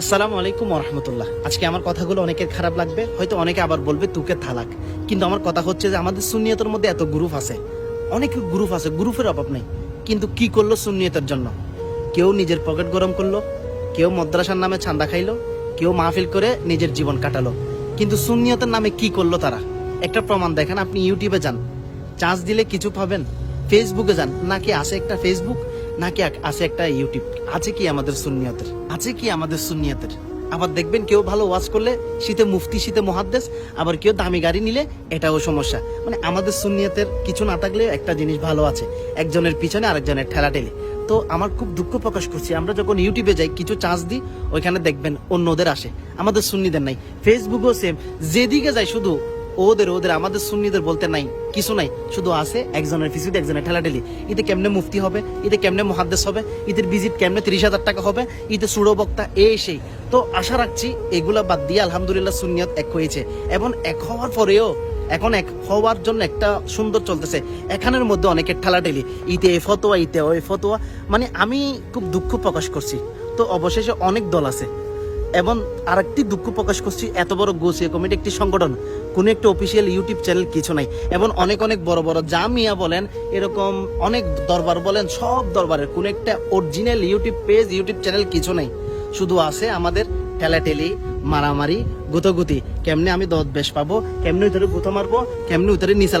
আসসালামু আলাইকুম রহমতুল্লাহ আজকে আমার কথাগুলো অনেকের খারাপ লাগবে, হয়তো অনেকে আবার বলবে, তুকে থালাক। কিন্তু আমার কথা হচ্ছে যে, আমাদের সুন্নিয়তের মধ্যে এত গ্রুপ আছে, অনেক গ্রুপ আছে, গ্রুপের অভাব নেই। কিন্তু কি করল সুন্নিয়তের জন্য? কেউ নিজের পকেট গরম করল, কেউ মদ্রাসার নামে ছান্দা খাইলো, কেউ মাহফিল করে নিজের জীবন কাটালো। কিন্তু সুন্নিয়তের নামে কি করল তারা? একটা প্রমাণ দেখেন, আপনি ইউটিউবে যান চার্জ দিলে কিছু পাবেন, ফেসবুকে যান, নাকি আছে একটা ফেসবুক? নাকি আছে একটা ইউটিউব? আছে কি আমাদের সুন্নিয়তের? আছে কি আমাদের সুন্নিয়তের? আবার দেখবেন কেউ ভালো ওয়াজ করলে শীতে মুফতি, শীতে মহাদ্দেশ আবার কেউ দামি গাড়ি নিলে এটাও সমস্যা। মানে আমাদের সুন্নিয়তের কিছু না থাকলে একটা জিনিস ভালো আছে। একজনের পিছনে আরেকজনের ঠেলা ঠেলে। তো আমার খুব দুঃখ প্রকাশ করছি। আমরা যখন ইউটিউবে যাই, কিছু চান্স দিই, ওইখানে দেখবেন অন্যদের আসে। আমাদের সুন্নিদের নাই। ফেসবুকও সেম যেদিকে যায় শুধু ওদের ওদের, আমাদের সুন্নিদের বলতে নাই, কিছু নাই। শুধু আছে একজনের পিছুতে একজনের ঠেলাঠেলি। ঈদে কেমনে মুফতি হবে? ঈদে কেমনে মহাদ্দেশ হবে? ঈদের ভিজিট কেমনে তিরিশ হাজার টাকা হবে? ঈদে সুরো বক্তা এই সেই। তো আশা রাখছি এগুলা বাদ দিয়ে আলহামদুলিল্লাহ সুন্নিয়ত এক হয়েছে। এবং এক হওয়ার পরেও, এখন এক হওয়ার জন্য একটা সুন্দর চলতেছে। এখানের মধ্যে অনেকের ঠেলাঠেলি, ইতে এ ফতোয়া, ইতে ও এ ফতোয়া। মানে আমি খুব দুঃখ প্রকাশ করছি। তো অবশেষে অনেক দল আছে। এবং আরেকটি দুঃখ প্রকাশ করছি, এত বড় গোসিয়া কমিটি একটি সংগঠন, কোনো একটা অফিসিয়াল ইউটিউব চ্যানেল কিছু নাই, এবং অনেক অনেক বড় বড় যা জামিয়া বলেন, এরকম অনেক দরবার বলেন, সব দরবারের কোনো একটা original YouTube page YouTube channel কিছু নাই। শুধু আছে আমাদের ঠেলাঠেলি, মারামারি, গুতগুতি, কেমনে আমি দত বেশ পাবো, কেমনে উতরে গুতো মারবো, কেমনে উতরে নিচে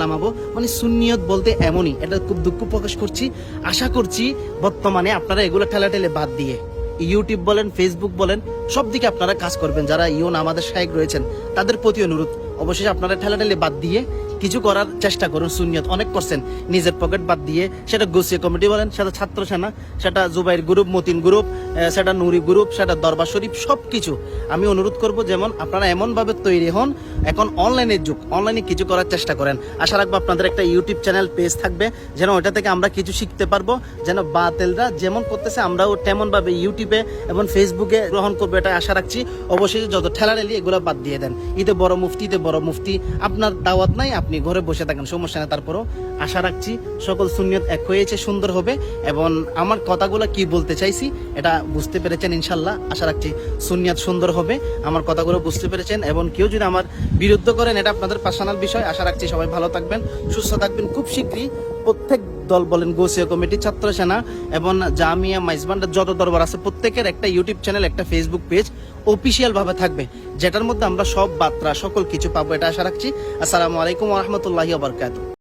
মানে সুন্নিয়ত বলতে এমনই, এটা খুব দুঃখ প্রকাশ করছি। আশা করছি বর্তমানে আপনারা এগুলো ঠেলাঠেলে বাদ দিয়ে ইউটিউব বলেন ফেসবুক বলেন, সব দিকে আপনারা কাজ করবেন। যারা ইউন আমাদের সাহেব রয়েছেন, তাদের প্রতি অনুরোধ। অবশেষে আপনারা ঠেলাঠেলি বাদ দিয়ে কিছু করার চেষ্টা করুন সুনিয়ত অনেক করছেন। নিজের পকেট বাদ দিয়ে সেটা গোসিয়া কমিটি বলেন, সেটা ছাত্র সেনা, সেটা জুবাইর গ্রুপ মতিন গ্রুপ সেটা নুরি গ্রুপ সেটা দরবার শরীফ সব কিছু আমি অনুরোধ করব যেমন আপনারা এমনভাবে তৈরি হন, এখন অনলাইনের যুগ অনলাইনে কিছু করার চেষ্টা করেন। আশা রাখব আপনাদের একটা ইউটিউব চ্যানেল পেজ থাকবে, যেন ওটা থেকে আমরা কিছু শিখতে পারব, যেন বাতেলরা যেমন করতেছে, আমরাও তেমনভাবে ইউটিউবে এবং ফেসবুকে গ্রহণ করব এটা আশা রাখছি। অবশ্যই যত ঠেলা ঠেলি এগুলো বাদ দিয়ে দেন। ঈদে বড় মুফতি, ঈদে বড় মুফতি, আপনার দাওয়াত নাই, আপনি ঘরে বসে থাকেন, সমস্যা নেই, তারপরও আশা রাখছি সকল সুনিয়ত এক হয়েছে, সুন্দর হবে। এবং আমার কথাগুলো কি বলতে চাইছি, এটা বুঝতে পেরেছেন ইনশাল্লাহ আশা রাখছি সুনিয়ত সুন্দর হবে, আমার কথাগুলো বুঝতে পেরেছেন। এবং কেউ যদি আমার বিরুদ্ধ করেন, এটা আপনাদের পার্সোনাল বিষয়। আশা রাখছি সবাই ভালো থাকবেন, সুস্থ থাকবেন। খুব শীঘ্রই প্রত্যেক দল বলেন গোসিয়া কমিটি, ছাত্র সেনা এবং জামিয়া মাইজবান্ডা, যত দরবার আছে, প্রত্যেকের একটা ইউটিউব চ্যানেল, একটা ফেসবুক পেজ অফিসিয়াল ভাবে থাকবে। যেটার মধ্যে আমরা সব বার্তা, সকল কিছু পাবো, এটা আশা রাখছি। আসসালামু আলাইকুম রহমতুল্লাহি আবরকাত